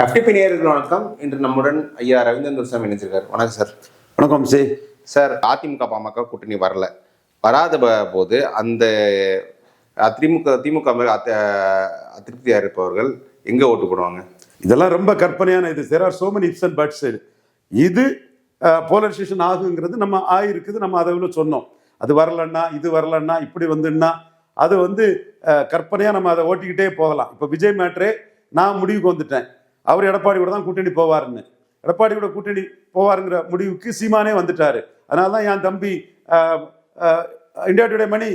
FTP நேயர்கள் வணக்கம். இன்று நம்முடன் ஐயா ரவீந்திரன் சாமி இணைஞ்சிருக்கார் வணக்கம் சார். வணக்கம் சி சார் அதிமுக பாமக கூட்டணி வரல. வராத போது அந்த அதிமுக திமுக மேல அத்த- அதிருப்தியா இருப்பவர்கள் எங்க ஓட்டு போடுவாங்க? இதெல்லாம் ரொம்ப கற்பனையான இது there are so many ifs and buts இது. போலரைசேஷன் ஆகுங்கிறது நம்ம ஆயிருக்குது நம்ம அதை உள்ள சொன்னோம். அது வரலன்னா இது வரலன்னா இப்படி வந்துன்னா அது வந்து அஹ், கற்பனையா நம்ம அதை ஓட்டிக்கிட்டே போகலாம். இப்போ விஜய் மேட்ரே நான் முடிவுக்கு வந்துட்டேன். அவர் எடப்பாடி கூட தான் கூட்டணி போவாருன்னு. எடப்பாடி கூட கூட்டணி போவாருங்கிற முடிவுக்கு சீமானே வந்துட்டாரு. அதனால தான் என் தம்பி இந்தியா டுடே மணி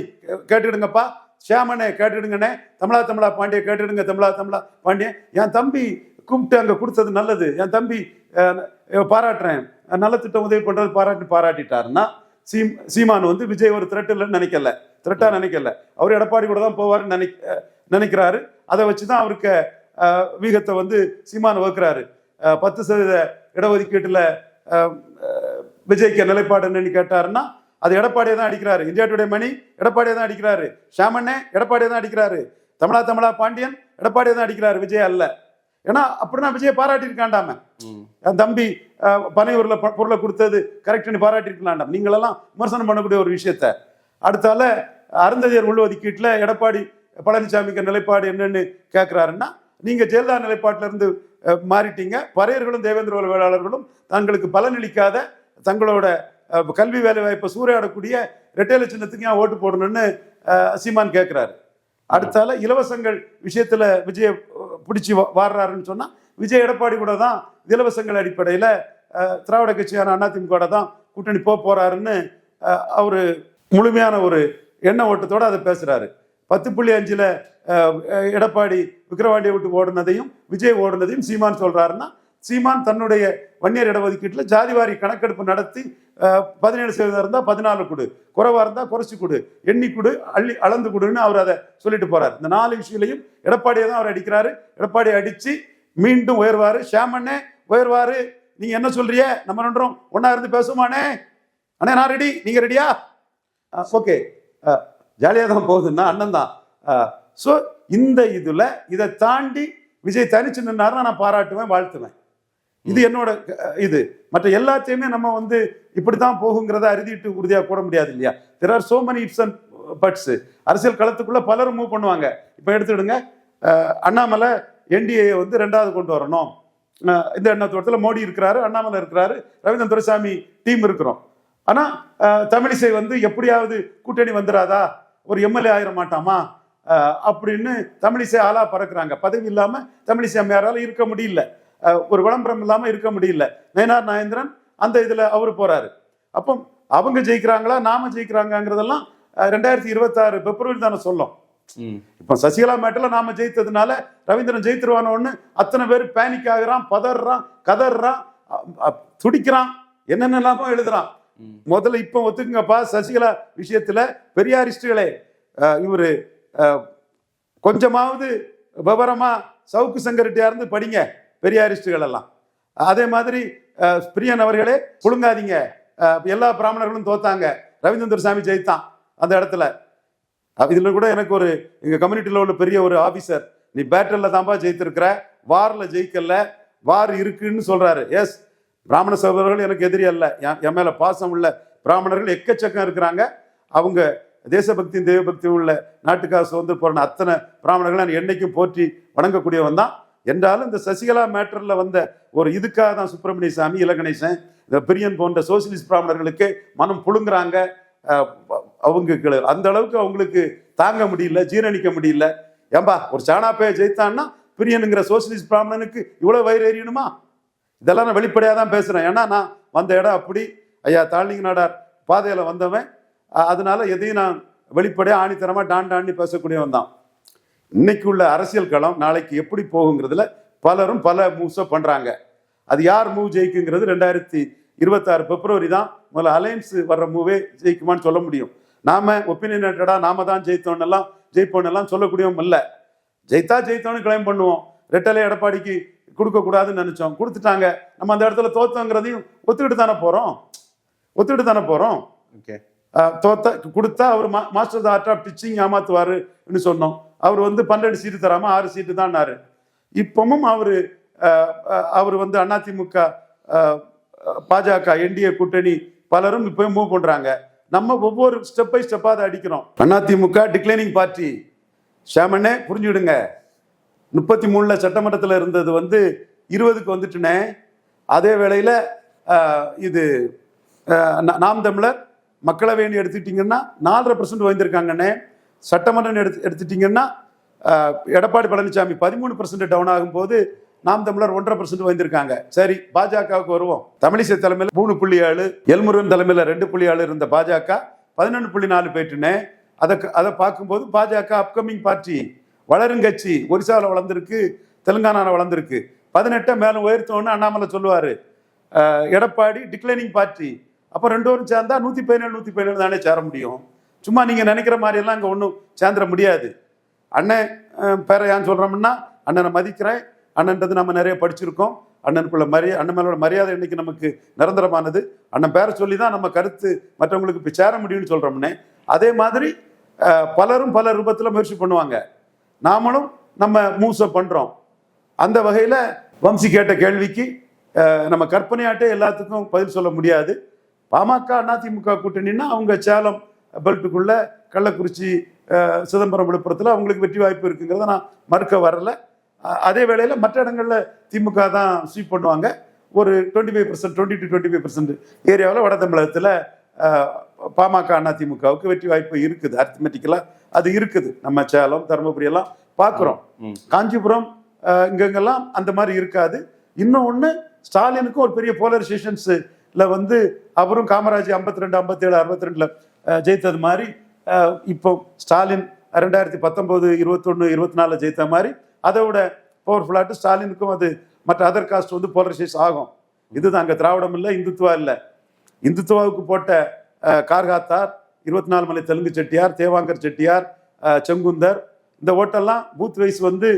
கேட்டுடுங்கப்பா. ஷியாமனே கேட்டுடுங்கண்ணே. தமிழா தமிழா பாண்டிய கேட்டுடுங்க தமிழா தமிழா பாண்டியன் என் தம்பி கும்பிட்டு அங்கே கொடுத்தது நல்லது. என் தம்பி பாராட்டுறேன். நல்ல திட்டம் உதவி பண்ணுறது பாராட்டி பாராட்டிட்டாருன்னா சீம் சீமான் வந்து விஜய் ஒரு த்ரெட் இல்லைன்னு நினைக்கல. த்ரெட்டாக நினைக்கல. அவர் எடப்பாடி கூட தான் போவாருன்னு நினை நினைக்கிறாரு. அதை வச்சு தான் அவருக்கு வீகத்தை வந்து சீமான் வகுக்கிறாரு. பத்து சதவீத இடஒதுக்கீட்டில் விஜய்க்கு நிலைப்பாடு என்னன்னு கேட்டாருன்னா அது எடப்பாடியை தான் அடிக்கிறாரு. இந்தியா டுடே மணி எடப்பாடியை தான் அடிக்கிறாரு. ஷாமண்ணே எடப்பாடியை தான் அடிக்கிறாரு. தமிழா தமிழா பாண்டியன் எடப்பாடியை தான் அடிக்கிறாரு. விஜய் அல்ல. ஏன்னா அப்படின்னா விஜயை பாராட்டியிருக்காண்டாம. என் தம்பி பனையூர்ல பொருளை கொடுத்தது கரெக்ட்னு பாராட்டியிருக்கலாண்டாம். நீங்களெல்லாம் விமர்சனம் பண்ணக்கூடிய ஒரு விஷயத்த. அடுத்தால அருந்ததியர் உள்ஒதுக்கீட்டில் எடப்பாடி பழனிசாமிக்கு நிலைப்பாடு என்னன்னு கேட்குறாருன்னா நீங்கள் ஜெயலலிதா நிலைப்பாட்டிலிருந்து மாறிட்டீங்க. பறையர்களும் தேவேந்திர வேளாளர்களும் தங்களுக்கு பலனளிக்காத தங்களோட கல்வி வேலை வாய்ப்பை சூறையாடக்கூடிய ரெட்டேல சின்னத்துக்கு ஏன் ஓட்டு போடணும்னு சீமான் கேட்குறாரு அடுத்தால இலவசங்கள் விஷயத்துல விஜய பிடிச்சி வாடுறாருன்னு சொன்னா விஜய் எடப்பாடி கூட தான் இலவசங்கள் அடிப்படையில் திராவிட கட்சியான அதிமுக தான் கூட்டணி போக போறாருன்னு அவர் அவரு முழுமையான ஒரு எண்ண ஓட்டத்தோட அதை பேசுறாரு. பத்து புள்ளி அஞ்சில் எடப்பாடி விக்கிரவாண்டியை விட்டு ஓடுனதையும் விஜய் ஓடுனதையும் சீமான் சொல்கிறாருன்னா சீமான் தன்னுடைய வன்னியர் இடஒதுக்கீட்டில் ஜாதிவாரி கணக்கெடுப்பு நடத்தி பதினேழு சதவீதம் இருந்தால் பதினாலு கொடு. குறைவாக இருந்தால் குறைச்சி கொடு. எண்ணி கொடு அள்ளி அளந்து கொடுன்னு அவர் அதை சொல்லிட்டு போகிறார் இந்த நாலு விஷயங்களையும் எடப்பாடியை தான் அவர் அடிக்கிறாரு. எடப்பாடி அடித்து மீண்டும் உயர்வார். ஷாமண்ணே உயர்வார். நீங்கள் என்ன சொல்றிய நம்ம ரெண்டும் ஒன்றா இருந்து பேசுமானே அண்ணே நான் ரெடி நீங்கள் ரெடியா ஓகே ஜாலியாக தான் போகுதுன்னா அண்ணன் தான் ஸோ இந்த இதுல இதை தாண்டி விஜய் தனிச்சு நின்னாருன்னா நான் பாராட்டுவேன் வாழ்த்துவேன். இது என்னோட இது. மற்ற எல்லாத்தையுமே நம்ம வந்து இப்படி தான் போகுங்கிறத அறுதிட்டு உறுதியாக கூற முடியாது இல்லையா? There are so many ifs and buts அரசியல் களத்துக்குள்ள பலரும் மூவ் பண்ணுவாங்க. இப்போ எடுத்துடுங்க அண்ணாமலை என்டிஏ வந்து ரெண்டாவது கொண்டு வரணும். இந்த எண்ணத்தோட்டத்தில் மோடி இருக்கிறாரு அண்ணாமலை இருக்கிறாரு ரவீந்திரன் துரைசாமி டீம் இருக்கிறோம். ஆனா அஹ், தமிழிசை வந்து எப்படியாவது கூட்டணி வந்துடாதா ஒரு எம்எல்ஏ ஆயிர மாட்டாமா அப்படின்னு தமிழிசை ஆளா பறக்குறாங்க. பதவி இல்லாம தமிழிசை அம்மையாரால இருக்க முடியல. ஒரு விளம்பரம் இல்லாம இருக்க முடியல. நயனார் நாயந்திரன் அந்த இதுல அவரு போறாரு. அப்போ அவங்க ஜெயிக்கிறாங்களா? நாம ஜெயிக்கிறாங்கிறதெல்லாம் ரெண்டாயிரத்தி இருபத்தாறு பிப்ரவரி தானே சொல்லும். இப்போ சசிகலா மேட்டில் நாம ஜெயித்ததுனால ரவீந்திரன் ஜெயித்துருவானோன்னு அத்தனை பேர் பேனிக் ஆகுறான் பதறான் கதறான் துடிக்கிறான் என்னென்னலாமோ எழுதுறான். முதல்ல இப்போ ஒத்துக்குங்கப்பா சசிகலா விஷயத்துல பெரியாரிஸ்டுகளே இவர் கொஞ்சமாவது விவரமா சவுக்கு சங்கரட்டியா இருந்து படிங்க பெரியாரிஸ்டுகள் எல்லாம். அதே மாதிரி பிரியன் அவர்களே புழுங்காதீங்க. எல்லா பிராமணர்களும் தோத்தாங்க. ரவீந்திர சாமி ஜெயித்தான் அந்த இடத்துல. இதுல கூட எனக்கு ஒரு எங்க கம்யூனிட்டியில் உள்ள பெரிய ஒரு ஆபீசர் நீ பேட்டல்ல தான்பா ஜெயித்திருக்கிற வார்ல ஜெயிக்கல வார் இருக்குன்னு சொல்றாரு. எஸ் பிராமண சகோதரர்கள் எனக்கு எதிரி அல்ல. என் மேல பாசம் உள்ள பிராமணர்கள் எக்கச்சக்கம் இருக்கிறாங்க. அவங்க தேசபக்தியும் தெய்வபக்தியும் உள்ள நாட்டுக்காக சுதந்திர போராட அத்தனை பிராமணர்களை நான் என்னைக்கும் போற்றி வணங்கக்கூடியவன் தான். என்றாலும் இந்த சசிகலா மேட்டர்ல வந்த ஒரு இதுக்காக தான் சுப்பிரமணிய சாமி இலகணேசன் இந்த பிரியன் போன்ற சோசியலிஸ்ட் பிராமணர்களுக்கு மனம் புழுங்குறாங்க. அவங்க அந்த அளவுக்கு அவங்களுக்கு தாங்க முடியல ஜீரணிக்க முடியல. ஏம்பா ஒரு சாணாப்பைய ஜெயித்தான்னா பிரியனுங்கிற சோசியலிஸ்ட் பிராமணனுக்கு இவ்வளவு வயிறு எறியணுமா இதெல்லாம் நான் வெளிப்படையாக தான் பேசுகிறேன் ஏன்னா நான் வந்த இடம் அப்படி. ஐயா தாழ்னிங்க நாடார் பாதையில் வந்தவன். அதனால எதையும் நான் வெளிப்படையாக ஆணித்தரமாக டான் டாண்டி பேசக்கூடியவன் தான். இன்னைக்கு உள்ள அரசியல் களம் நாளைக்கு எப்படி போகுங்கிறதுல பலரும் பல மூவ்ஸை பண்ணுறாங்க அது யார் மூவ் ஜெயிக்குங்கிறது ரெண்டாயிரத்தி இருபத்தாறு பிப்ரவரி தான் முதல்ல அலையன்ஸ் வர்ற மூவே ஜெயிக்குமான்னு சொல்ல முடியும். நாம ஒப்பீனியனேட்டடா நாம தான் ஜெயித்தோன்னெல்லாம் ஜெயிப்போன்னெல்லாம் சொல்லக்கூடியவும் இல்லை. ஜெயித்தா ஜெயித்தோன்னு கிளைம் பண்ணுவோம். ரெட்டலை எடப்பாடிக்கு கொடுக்க கூடாதுன்னு நினைச்சோம். கொடுத்துட்டாங்க. நம்ம அந்த இடத்துல தோத்தோங்கிறதையும் ஒத்துக்கிட்டு தானே போறோம். ஒத்துக்கிட்டு தானே போறோம். ஓகே. தோத்த கொடுத்தா அவர் மாஸ்டர் ஆர்ட் ஆஃப் டீச்சிங் ஏமாத்துவாருன்னு சொன்னோம். அவர் வந்து பன்னெண்டு சீட்டு தராம ஆறு சீட்டு தான்னாரு இப்பவும் அவரு அவர் வந்து அதிமுக பாஜக என்டிஏ கூட்டணி பலரும் இப்போ மூவ் பண்றாங்க. நம்ம ஒவ்வொரு ஸ்டெப் பை ஸ்டெப்பாக அதை அடிக்கிறோம். அதிமுக டிக்ளைனிங் பார்ட்டி ஷாமனே புரிஞ்சுவிடுங்க முப்பத்தி மூணுல சட்டமன்றத்தில் இருந்தது வந்து இருபதுக்கு வந்துட்டுனே. அதே வேளையில் இது நாம் தமிழர் மக்களவைன்னு எடுத்துக்கிட்டிங்கன்னா நாலரை பர்சன்ட் வந்திருக்காங்கண்ணே சட்டமன்றம் எடுத்து எடுத்துட்டிங்கன்னா எடப்பாடி பழனிசாமி பதிமூணு பர்சன்ட் டவுன் ஆகும்போது நாம் தமிழர் ஒன்றரை பர்சன்ட் வந்திருக்காங்க சரி பாஜகவுக்கு வருவோம். தமிழிசை தலைமையில் மூணு புள்ளி ஏழு எல்முருகன் தலைமையில் ரெண்டு புள்ளி ஏழு இருந்த பாஜக பதினொன்று புள்ளி நாலு போயிட்டுனே அதை அதை பார்க்கும்போது பாஜக அப்கமிங் பார்ட்டி வளரும் கட்சி ஒரிசாவில் வளர்ந்துருக்கு தெலுங்கானாவில் வளர்ந்துருக்கு. பதினெட்டை மேலும் உயர்த்தோன்னு அண்ணாமலை சொல்லுவார். எடப்பாடி டிக்ளைனிங் பார்ட்டி அப்போ ரெண்டு பேரும் சேர்ந்தா நூற்றி பதினேழு நூற்றி பதினேழு தானே சேர முடியும். சும்மா நீங்கள் நினைக்கிற மாதிரியெல்லாம் அங்கே ஒன்றும் சேர்ந்துட முடியாது. அண்ணன் பேரை ஏன் சொல்கிறோம்னா அண்ணனை மதிக்கிறேன். அண்ணன்றது நம்ம நிறைய படிச்சிருக்கோம். அண்ணனுக்குள்ள மரியா அண்ணன் மேலோட மரியாதை இன்னைக்கு நமக்கு நிரந்தரமானது. அண்ணன் பேரை சொல்லி தான் நம்ம கருத்து மற்றவங்களுக்கு இப்போ சேர முடியும்னு சொல்கிறோம்னே அதே மாதிரி பலரும் பல ரூபத்தில் முயற்சி பண்ணுவாங்க. நாமளும் நம்ம மூவ்ஸை பண்ணுறோம் அந்த வகையில் வம்சி கேட்ட கேள்விக்கு நம்ம கற்பனையாட்டே எல்லாத்துக்கும் பதில் சொல்ல முடியாது. பாமக அதிமுக கூட்டணின்னா அவங்க சேலம் பெல்ட்டுக்குள்ள கள்ளக்குறிச்சி சிதம்பரம் விழுப்புரத்தில் அவங்களுக்கு வெற்றி வாய்ப்பு இருக்குங்கிறத நான் மறுக்க வரலை. அதே வேளையில் மற்ற இடங்களில் திமுக தான் ஸ்வீப் பண்ணுவாங்க. ஒரு twenty five percent twenty to twenty five percent ஏரியாவில் வட தமிழகத்தில் பாமக அதிமுகவுக்கு வெற்றி வாய்ப்பு இருக்குது. அர்த்தமெட்டிக்கலாக அது இருக்குது. நம்ம சேலம் தருமபுரி எல்லாம் பார்க்குறோம். காஞ்சிபுரம் அஹ், இங்கங்கெல்லாம் அந்த மாதிரி இருக்காது. இன்னும் ஒன்று ஸ்டாலினுக்கும் ஒரு பெரிய போலரைசேஷன்ஸ்ல வந்து அவரும் காமராஜ் ஐம்பத்தி ரெண்டு ஐம்பத்தேழு அறுபத்தி ரெண்டுல ஜெயித்தது மாதிரி இப்போ ஸ்டாலின் ரெண்டாயிரத்தி பத்தொன்பது இருபத்தொன்னு இருபத்தி நாலில் ஜெயித்த மாதிரி அதை விட பவர்ஃபுல்லாட்டு ஸ்டாலினுக்கும் அது மற்ற அதர் காஸ்ட் வந்து போலரைசேஷன் ஆகும். இதுதான் அங்கே திராவிடம் இல்லை இந்துத்துவா இல்லை. இந்துத்துவாவுக்கு போட்ட கார்காத்தார் இருபத்தி நாலு மலை தெலுங்கு செட்டியார் தேவாங்கர் செட்டியார் செங்குந்தர். இந்த ஓட்டெல்லாம் பூத் வைஸ் வந்து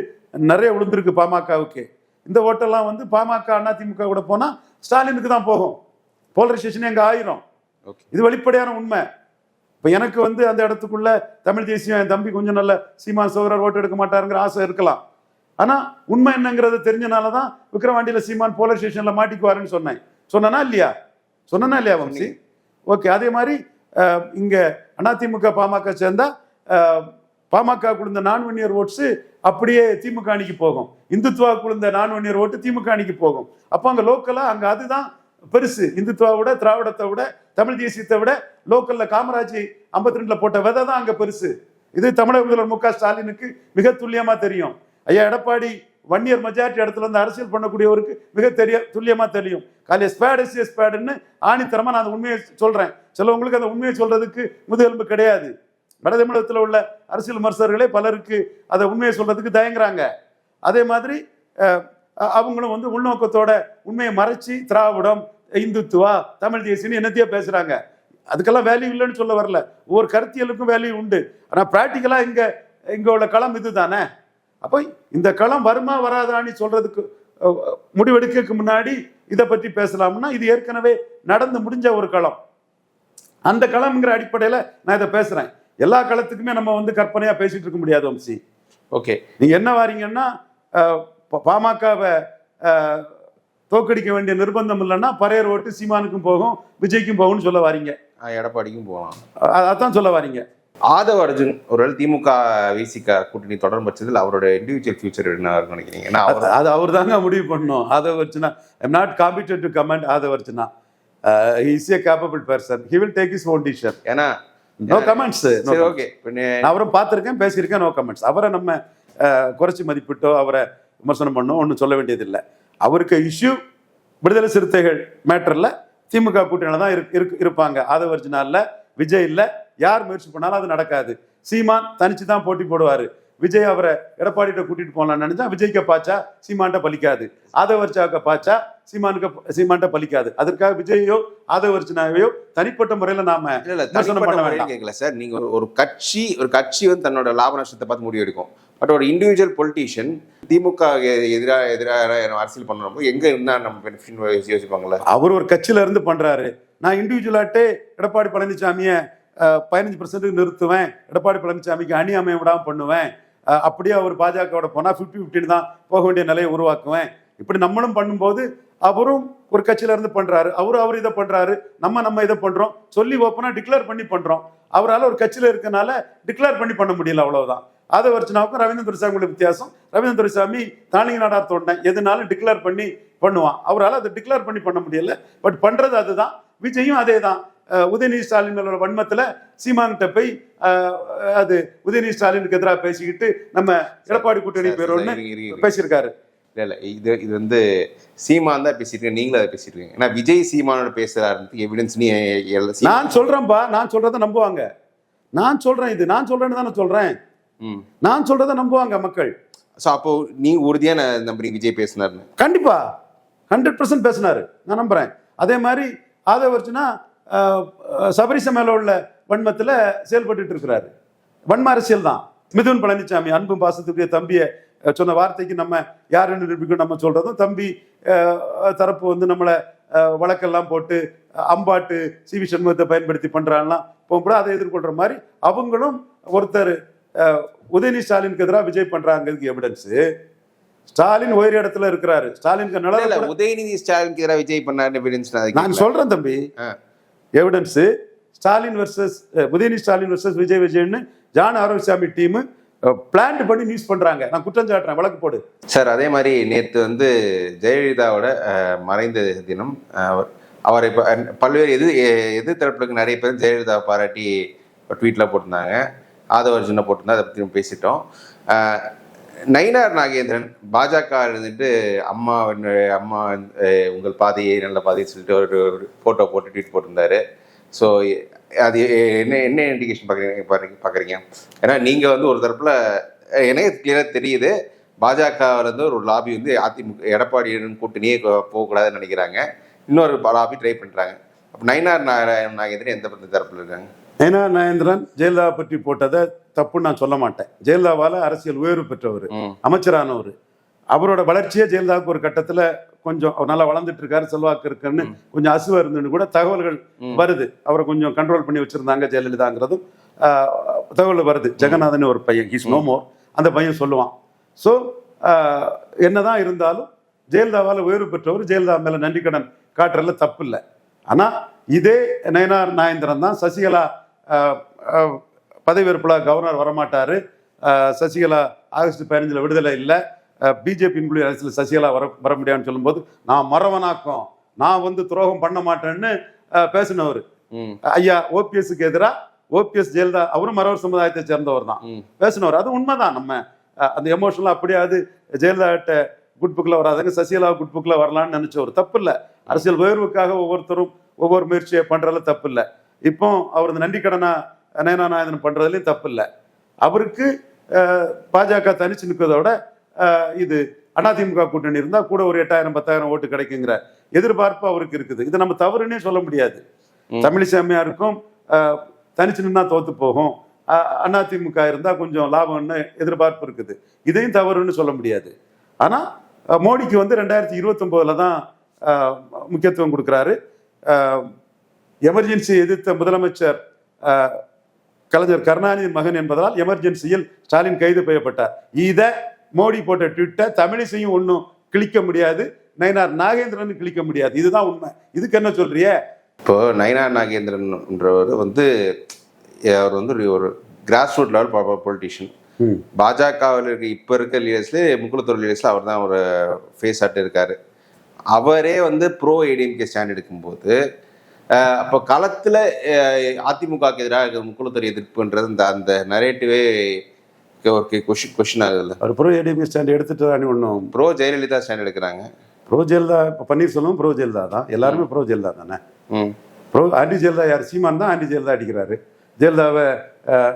நிறைய விழுந்திருக்கு பாமகவுக்கு. இந்த ஓட்டெல்லாம் வந்து பாமக அதிமுக கூட போனால் ஸ்டாலினுக்கு தான் போகும். போலரைசேஷன் எங்க ஆயிரும். இது வெளிப்படையான உண்மை. இப்போ எனக்கு வந்து அந்த இடத்துக்குள்ள தமிழ் தேசியம் என் தம்பி கொஞ்சம் நல்ல சீமான் சோதரர் ஓட்டு எடுக்க மாட்டாருங்கிற ஆசை இருக்கலாம். ஆனா உண்மை என்னங்கிறது தெரிஞ்சனால தான் விக்ரவாண்டியில சீமான் போலீஸ் ஸ்டேஷன்ல மாட்டிக்குவாருன்னு சொன்னேன். சொன்னனா இல்லையா? சொன்னனா இல்லையா வம்சி? ஓகே அதே மாதிரி இங்கே அதிமுக பாமக சேர்ந்தா பாமக குழுந்த நான் ஓட்ஸு அப்படியே திமுக அணிக்கு போகும். இந்துத்துவா குழுந்த நான் ஓட்டு திமுக அணிக்கு போகும். அப்போ அங்கே லோக்கலாக அங்கே அதுதான் பெருசு. இந்துத்துவா விட திராவிடத்தை விட தமிழ் தேசியத்தை விட லோக்கலில் காமராஜ் ஐம்பத்தி ரெண்டில் போட்ட விதை தான் அங்கே பெருசு. இது தமிழக முதல்வர் மு க ஸ்டாலினுக்கு மிக துல்லியமாக தெரியும். ஐயா எடப்பாடி வன்னியர் மெஜாரிட்டி இடத்துல இருந்து அரசியல் பண்ணக்கூடியவருக்கு மிக தெரிய துல்லியமாக தெரியும். காலையில் ஸ்பேட் எஸ் ஸ்பேடுன்னு ஆணித்தரமாக நான் அந்த உண்மையை சொல்கிறேன் சிலவங்களுக்கு அந்த உண்மையை சொல்கிறதுக்கு முதுகெலும்பு கிடையாது. வட தமிழகத்தில் உள்ள அரசியல் விமர்சகர்களே பலருக்கு அதை உண்மையை சொல்கிறதுக்கு தயங்குறாங்க. அதே மாதிரி அவங்களும் வந்து உள்நோக்கத்தோட உண்மையை மறைச்சி திராவிடம் இந்துத்துவா தமிழ் தேசியன்னு என்னத்தையோ பேசுகிறாங்க அதுக்கெல்லாம் வேல்யூ இல்லைன்னு சொல்ல வரல. ஒவ்வொரு கருத்தியலுக்கும் வேல்யூ உண்டு. ஆனால் ப்ராக்டிக்கலாக இங்கே இங்கே உள்ள களம் இதுதானே? அப்போ இந்த களம் வருமா வராதான்னு சொல்றதுக்கு முடிவெடுக்கிறதுக்கு முன்னாடி இதை பற்றி பேசலாம்னா இது ஏற்கனவே நடந்து முடிஞ்ச ஒரு களம். அந்த களம்ங்கிற அடிப்படையில் நான் இதை பேசுறேன். எல்லா களத்துக்குமே நம்ம வந்து கற்பனையா பேசிட்டு இருக்க முடியாது வம்சி. ஓகே. நீங்க என்ன வாரீங்கன்னா பாமகவை தோக்கடிக்க வேண்டிய நிர்பந்தம் இல்லைன்னா பரையர் ஓட்டு சீமானுக்கும் போகும் விஜய்க்கும் போகும்னு சொல்ல வாரீங்க. எடப்பாடிக்கும் போகலாம். அதான் சொல்ல வாரீங்க. ஆதவ அர்ஜுன் ஒருவேளை திமுக விசிக கூட்டணி தொடரும் பட்சத்தில் அவரோட இண்டிவிஜுவல் ஃபியூச்சர் என்ன நினைக்கிறீங்க? அது- அவர் தாங்க முடிவு பண்ணணும். அதை வச்சுனா I'm not competent to comment அதை வச்சுனா is a capable person he will take his own decision ஏன்னா நோ கமெண்ட்ஸ் சரி ஓகே அவரும் பார்த்துருக்கேன் பேசியிருக்கேன் நோ கமெண்ட்ஸ் அவரை நம்ம அஹ், குறைச்சி மதிப்பிட்டோ அவரை விமர்சனம் பண்ணோ ஒன்றும் சொல்ல வேண்டியதில்லை. அவருக்கு இஷ்யூ விடுதலை சிறுத்தைகள் மேட்டரில் திமுக கூட்டணியில் தான் இருப்பாங்க. ஆதவர்ஜினா இல்லை விஜய் இல்லை யார் முயற்சி பண்ணாலும் அது நடக்காது. சீமான் தனிச்சு தான் போட்டி போடுவார். விஜய் அவரை எடப்பாடிகிட்ட கூட்டிட்டு போகலாம்னு நினைச்சா விஜய்க்கு பாச்சா சீமான்ட்ட பலிக்காது. ஆதவர்ச்சாவுக்கு பாச்சா சீமானுக்கு சீமான்ட்ட பலிக்காது. அதற்காக விஜயோ ஆதவர்ஜினாவையோ தனிப்பட்ட முறையில் நாம. கேட்கல சார். நீங்க ஒரு- கட்சி ஒரு கட்சி வந்து தன்னோட லாப நஷ்டத்தை பார்த்து முடிவு எடுக்கும். பட் ஒரு இண்டிவிஜுவல் பொலிட்டீஷியன் திமுக எதிராக எதிராக அரசியல் பண்ணுறப்போ எங்க இருந்தா நம்ம பெனிஃபிட் யோசிப்பாங்கல்ல? அவர் ஒரு கட்சியில இருந்து பண்றாரு. நான் இண்டிவிஜுவலாட்டே எடப்பாடி பழனிசாமியை பதினஞ்சு பர்சன்ட்டுக்கு நிறுத்துவேன். எடப்பாடி பழனிசாமிக்கு அணி அமைய விடாமல் பண்ணுவேன். அப்படியே அவர் பாஜகவோட போனா ஃபிஃப்டி ஃபிஃப்டின்னு தான் போக வேண்டிய நிலையை உருவாக்குவேன். இப்படி நம்மளும் பண்ணும்போது அவரும் ஒரு கட்சியில இருந்து பண்றாரு. அவரும் அவர் இதை பண்றாரு. நம்ம நம்ம இதை பண்றோம். சொல்லி ஓப்பனா டிக்ளேர் பண்ணி பண்றோம். அவரால் ஒரு கட்சியில இருக்கனால டிக்ளேர் பண்ணி பண்ண முடியல அவ்வளவுதான். அதை வச்சுனாவுக்கும் ரவீந்திர துரைசாமியோட வித்தியாசம். ரவீந்திர துரைசாமி தானிங்க நாடார் தோண்டன் எதுனாலும் டிக்ளேர் பண்ணி பண்ணுவான். அவரால் அதை டிக்ளேர் பண்ணி பண்ண முடியல. பட் பண்றது அதுதான். விஜயும் அதே தான் உதயநிதி ஸ்டாலின் மேலோட வன்மத்துல சீமான்கிட்ட போய் அது உதயநிதி ஸ்டாலினுக்கு எதிராக பேசிக்கிட்டு நம்ம எடப்பாடி கூட்டணி பேரோன்னு. பேசியிருக்காரு. இல்ல இல்ல இது இது வந்து சீமான் தான் பேசிட்டு நீங்களும் அதை பேசிட்டு இருக்கீங்க ஏன்னா விஜய் சீமானோட பேசுறாரு எவிடன்ஸ் நீ நான் சொல்றேன்பா நான் சொல்றதை நம்புவாங்க. நான் சொல்றேன் இது நான் சொல்றேன்னு தானே சொல்றேன். ம். நான் சொல்றதை நம்புவாங்க மக்கள். ஸோ அப்போ நீ உறுதியா நான் நம்புறீங்க விஜய் பேசினார்னு கண்டிப்பா ஹண்ட்ரட் பர்சன்ட் பேசினாரு. நான் நம்புறேன். அதே மாதிரி ஆதவர்ச்சுனா சபரிச மேல உள்ள வன்மத்துல செயல்பட்டுட்டு இருக்கிறாரு. வன்ம அரசியல் தான். மிதுன் பழனிசாமி அன்பு பாசத்துக்குரிய தம்பியை சொன்ன வார்த்தைக்கு நம்ம யாருன்னு நிரூபிக்கும் நம்ம சொல்றதும் தம்பி தரப்பு வந்து நம்மளை வழக்கெல்லாம் போட்டு அம்பாட்டு சி வி சண்முகத்தை பயன்படுத்தி பண்றாங்கலாம் இப்போ கூட அதை எதிர்கொள்ற மாதிரி அவங்களும் ஒருத்தர் உதயநிதி ஸ்டாலினுக்கு எதிராக விஜய் பண்றாங்கிறதுக்கு எவிடன்ஸ் ஸ்டாலின் உயர் இடத்துல இருக்கிறாரு. ஸ்டாலினுக்கு இல்ல, இல்ல நில உதயநிதி ஸ்டாலினுக்கு எதிராக விஜய் பண்ணாரு நான் சொல்றேன் தம்பி. Evidence Stalin versus Udhayanidhi Stalin versus Vijay விஜயன்னு John Arokiasamy team plan பண்ணி நியூஸ் பண்றாங்க. நான் குற்றம் சாட்டுறேன். வழக்கு போடு. சார் அதே மாதிரி நேற்று வந்து ஜெயலலிதாவோட மறைந்த தினம் அவர் அவரை இப்போ பல்வேறு எது எ- எதிர் தரப்புக்கு நிறைய பேர் ஜெயலலிதாவை பாராட்டி ட்வீட்டில் போட்டிருந்தாங்க. ஆதவர்ஜுனை போட்டிருந்தா அதை பற்றி பேசிட்டோம். நயினார் நாகேந்திரன் பாஜக இருந்துட்டு அம்மா அம்மா உங்கள் பாதையை நல்ல பாதையை சொல்லிட்டு ஒரு ஃபோட்டோ போட்டு ட்வீட் போட்டிருந்தாரு. ஸோ அது என்ன என்ன இண்டிகேஷன் பார்க்குறீங்க பார்க்குறீங்க பார்க்குறீங்க? ஏன்னா நீங்கள் வந்து ஒரு தரப்பில் எனக்கு கிளியராக தெரியுது. பாஜகவிலேருந்து ஒரு லாபி வந்து அதிமுக எடப்பாடியுடன் கூட்டணியே போகக்கூடாதுன்னு நினைக்கிறாங்க. இன்னொரு லாபி ட்ரை பண்ணுறாங்க அப்போ நயினார் நாராயண நாகேந்திரன் எந்த பந்த தரப்பில் இருக்காங்க? ஏன்னா நயேந்திரன் ஜெயலலிதா பற்றி போட்டதை தப்புன்னு நான் சொல்ல மாட்டேன். ஜெயலலிதாவால அரசியல் உயர்வு பெற்றவர் அமைச்சரானவர். அவரோட வளர்ச்சியே ஜெயலலிதாவுக்கு ஒரு கட்டத்துல கொஞ்சம் அவர் நல்லா வளர்ந்துட்டு இருக்காரு செல்வாக்கு இருக்குன்னு கொஞ்சம் அசுவ இருந்துன்னு கூட தகவல்கள். வருது. அவரை கொஞ்சம் கண்ட்ரோல் பண்ணி வச்சிருந்தாங்க ஜெயலலிதாங்கிறதும் தகவல் வருது. ஜெகநாதன் ஒரு பையன் ஹீஸ் நோ மோர் அந்த பையன் சொல்லுவான். ஸோ என்னதான் இருந்தாலும் ஜெயலலிதாவால் உயர்வு பெற்றவர் ஜெயலலிதா மேல நன்றி கடன் காட்டுறதுல தப்பு இல்லை ஆனா இதே நயனார் நாயந்திரன் தான் சசிகலா ஆஹ், பதவியேற்புல கவர்னர் வரமாட்டாரு. சசிகலா ஆகஸ்ட் பதினஞ்சுல விடுதலை இல்லை. பிஜேபி அரசியல் சசிகலா வர வர முடியாதுன்னு சொல்லும்போது நான் மறவனாக்கம். நான் வந்து துரோகம் பண்ண மாட்டேன்னு பேசினவர். ஐயா ஓபிஎஸ்க்கு எதிராக ஓபிஎஸ் ஜெயலலிதா அவரும் மறவர் சமுதாயத்தை சேர்ந்தவர் தான். பேசினவர். அது உண்மைதான். நம்ம அந்த எமோஷனலாக அப்படியாவது ஜெயலலிதாட்ட குட் புக்கில் வராதுங்க. சசிகலா குட் புக்கில் வரலான்னு நினைச்சவர் தப்பு இல்லை. அரசியல் உயர்வுக்காக ஒவ்வொருத்தரும் ஒவ்வொரு முயற்சியை பண்றதுல தப்பு இல்லை. இப்போ அவர் இந்த நன்றி கடனா நயனா நாயந்தன் பண்றதுலயும் தப்பு இல்லை அவருக்கு பாஜக தனிச்சு நிற்கிறதோட இது அதிமுக கூட்டணி இருந்தா கூட ஒரு எட்டாயிரம் பத்தாயிரம் ஓட்டு கிடைக்குங்கிற எதிர்பார்ப்பு அவருக்கு இருக்குது. இது நம்ம தவறுன்னே சொல்ல முடியாது. தமிழிசைமையாருக்கும் தனிச்சு நின்னா தோத்து போகும். அதிமுக இருந்தா கொஞ்சம் லாபம்னு எதிர்பார்ப்பு இருக்குது. இதையும் தவறுன்னு சொல்ல முடியாது. ஆனா மோடிக்கு வந்து ரெண்டாயிரத்தி இருபத்தொம்போதுல தான் முக்கியத்துவம் கொடுக்குறாரு. எமர்ஜென்சி எதிர்த்த முதலமைச்சர் கலைஞர் கருணாநிதி மகன் என்பதால் எமர்ஜென்சியில் ஸ்டாலின் கைது செய்யப்பட்டார். இதை மோடி போட்ட ட்விட்டை தமிழிசையும் ஒன்றும் கிழிக்க முடியாது நயனார் நாகேந்திரன் கிழிக்க முடியாது. இதுதான் உண்மை. இதுக்கு என்ன சொல்றியே? இப்போ நயினார் நாகேந்திரன்ன்றவர் வந்து அவர் வந்து ஒரு- கிராஸ் ரூட் லெவல் பொலிட்டிஷியன் பாஜகவில் இருக்க இப்போ இருக்க லீடர்ஸ்ல முக்குளத்தூர் லீடர்ஸ்ல அவர் தான் ஒரு ஃபேஸ் ஆட்டு இருக்காரு அவரே வந்து ப்ரோ ஏடிஎம்கே ஸ்டாண்ட் எடுக்கும்போது அப்போ களத்தில் அதிமுகவுக்கு எதிராக முக்குளத்தூர் எதிர்ப்புன்றது இந்த அந்த நரேட்டிவே ஒரு கொஷின் கொஷின் ஆகுதுல்ல அவர் ப்ரோ ஏடிஎம் ஸ்டாண்ட் எடுத்துட்டு ஒன்றும் ப்ரோ ஜெயலலிதா ஸ்டாண்ட் எடுக்கிறாங்க. ப்ரோ ஜெயலலிதா இப்போ பன்னீர்செல்வம் ப்ரோ ஜெயலலிதா தான். எல்லாருமே ப்ரோ ஜெயலலிதா தானே? ப்ரோ ஆண்டி ஜெயலலிதா யார்? சீமான் தான் ஆண்டி ஜெயலலிதா அடிக்கிறாரு. ஜெயலலிதாவை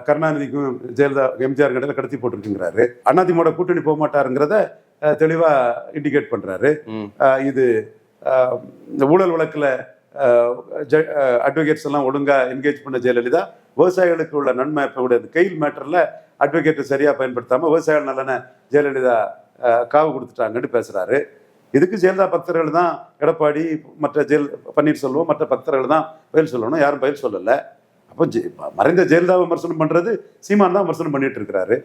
கருணாநிதிக்கும் ஜெயலலிதா எம்ஜிஆர் கடையில் கடத்தி போட்டிருக்குங்கிறாரு. அதிமுக கூட்டணி போக மாட்டாருங்கிறத அஹ், தெளிவா இண்டிகேட் அஹ், இது இந்த ஊழல் வழக்குல அட்வொகேட்ஸ் எல்லாம் ஒழுங்காக என்கேஜ் பண்ண ஜெயலலிதா விவசாயிகளுக்கு உள்ள நன்மை இப்போ கூட கெயில் மேட்டரில் அட்வொகேட்டை சரியாக பயன்படுத்தாமல் விவசாயிகள் நல்லன ஜெயலலிதா காவு கொடுத்துட்டாங்கன்னு பேசுகிறாரு இதுக்கு ஜெயலலிதா பக்தர்கள் தான் எடப்பாடி மற்ற ஜெயல் பன்னீர்செல்வம் மற்ற பக்தர்கள் தான் பதில் சொல்லணும். யாரும் பதில் சொல்லலை. அப்போ மறைந்த ஜெயலலிதா விமர்சனம் பண்ணுறது சீமான் தான் விமர்சனம் பண்ணிட்டு இருக்கிறாரு.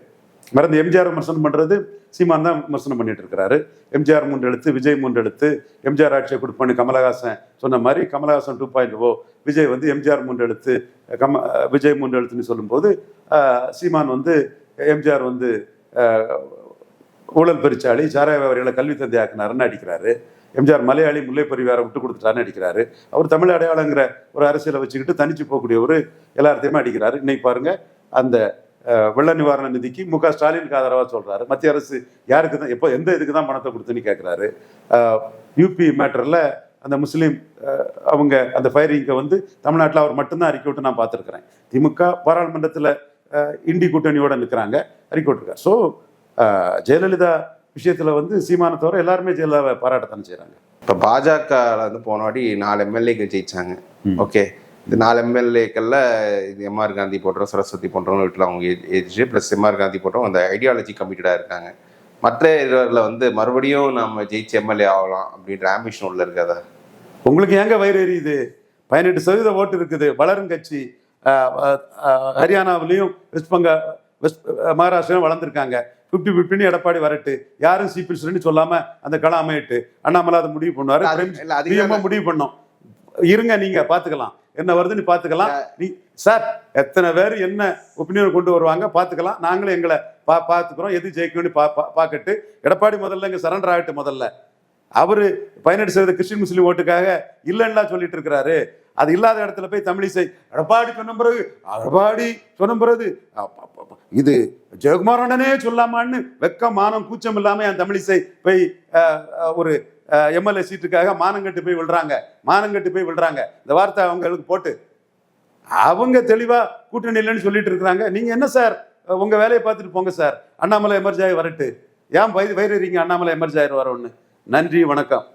மறந்து எம்ஜிஆர் விமர்சனம் பண்றது சீமான் தான் விமர்சனம் பண்ணிட்டு இருக்கிறாரு. எம்ஜிஆர் மூன்று எழுத்து விஜய் மூன்று எழுத்து. எம்ஜிஆர் ஆட்சியை கொடுப்பண்ணு கமலஹாசன் சொன்ன மாதிரி Kamal Haasan two point O Vijay வந்து எம்ஜிஆர் மூன்று எழுத்து கம விஜய் மூன்று எழுத்துன்னு சொல்லும்போது சீமான் வந்து எம்ஜிஆர் வந்து ஊழல் பெருச்சாளி சாராய வியாபாரிகளை கல்வி தந்தை ஆக்கினாருன்னு அடிக்கிறாரு எம்ஜிஆர் மலையாளி முல்லை பரிவாரம் விட்டு கொடுத்துட்டாருன்னு அடிக்கிறாரு அவர் தமிழ் அடையாளங்கிற ஒரு அரசியலை வச்சுக்கிட்டு தனிச்சு போகக்கூடியவர் எல்லாத்தையுமே அடிக்கிறாரு. இன்னைக்கு பாருங்க அந்த வெள்ள நிவாரண நிதிக்கு மு க ஸ்டாலினுக்கு ஆதரவாக சொல்றாரு. மத்திய அரசு யாருக்கு தான் எப்போ எந்த இதுக்கு தான் பணத்தை கொடுத்துன்னு கேட்குறாரு யூபி மேட்டரில் அந்த முஸ்லீம் அவங்க அந்த ஃபயரிங்கை வந்து தமிழ்நாட்டில் அவர் மட்டும்தான் அறிக்கை விட்டு நான் பார்த்துருக்குறேன். திமுக பாராளுமன்றத்தில் இண்டி கூட்டணியோட நிற்கிறாங்க அறிக்கை விட்டுருக்காரு. ஸோ ஜெயலலிதா விஷயத்துல வந்து சீமானை தவிர எல்லாருமே ஜெயலலிதாவை பாராட்டத்தானே செய்றாங்க. இப்போ பாஜக வந்து போன வாட்டி நாலு எம்எல்ஏக்கள் ஜெயிச்சாங்க. ஓகே. இந்த நாலு எம்எல்ஏக்கள்ல இது எம்ஆர் காந்தி போன்றோம் சரஸ்வதி போன்றவங்க வீட்டில் அவங்க ஏஜ் ப்ளஸ் எம்ஆர் காந்தி போன்றவங்க அந்த ஐடியாலஜி கமிட்டடாக இருக்காங்க. மற்ற இதில் வந்து மறுபடியும் நம்ம ஜெயிச்சு எம்எல்ஏ ஆகலாம் அப்படின்ற ஆம்பிஷன் உள்ள இருக்காதா? உங்களுக்கு ஏங்க வயிறு எரியுது? பதினெட்டு சதவீத ஓட்டு இருக்குது. வளரும் கட்சி ஹரியானாவிலையும் வெஸ்ட் பெங்கா வெஸ்ட் மகாராஷ்டிரம் வளர்ந்துருக்காங்க. ஃபிஃப்டி ஃபிஃப்டின்னு எடப்பாடி வரட்டு. யாரும் சீப்பிள்ஸ்னு சொல்லாம அந்த களம் அமையட்டு அண்ணாமலை அதை முடிவு பண்ணுவாரு. முடிவு பண்ணோம். இருங்க நீங்க பாத்துக்கலாம். என்ன வருதுன்னு பாத்துக்கலாம். நீ சார் எத்தனை பேர் என்ன ஒப்பீனியன் கொண்டு வருவாங்க பாத்துக்கலாம். நாங்களும் எங்களை பா பாத்துக்கிறோம். எது ஜெயிக்கணும்னு பா பா- பாக்கட்டு. எடப்பாடி முதல்ல இங்க சரண்டர் ஆகட்டு முதல்ல. அவரு பதினெட்டு சதவீத கிறிஸ்டின் முஸ்லீம் ஓட்டுக்காக இல்லைன்னா சொல்லிட்டு இருக்கிறாரு. அது இல்லாத இடத்துல போய் தமிழிசை எடப்பாடி சொன்ன பிறகு எடப்பாடி சொன்ன பிறகு இது ஜெயக்குமார் அண்ணனே சொல்லாமான்னு வெக்கம் மானம் கூச்சம் இல்லாம என் தமிழிசை போய் ஒரு எம்எல்ஏ சீட்டுக்காக மானங்கட்டு போய் விழுறாங்க. மானங்கட்டு போய் விழுறாங்க. இந்த வார்த்தை அவங்களுக்கு போட்டு. அவங்க தெளிவா கூட்டணி இல்லைன்னு சொல்லிட்டு இருக்கிறாங்க. நீங்க என்ன சார்? உங்க வேலையை பார்த்துட்டு போங்க சார். அண்ணாமலை எமர்ஜாயி ஆகி வரட்டு. ஏன் வயிறு வயிறு அண்ணாமலை எமர்ஜி ஆயிரம் வரோன்னு நன்றி வணக்கம்.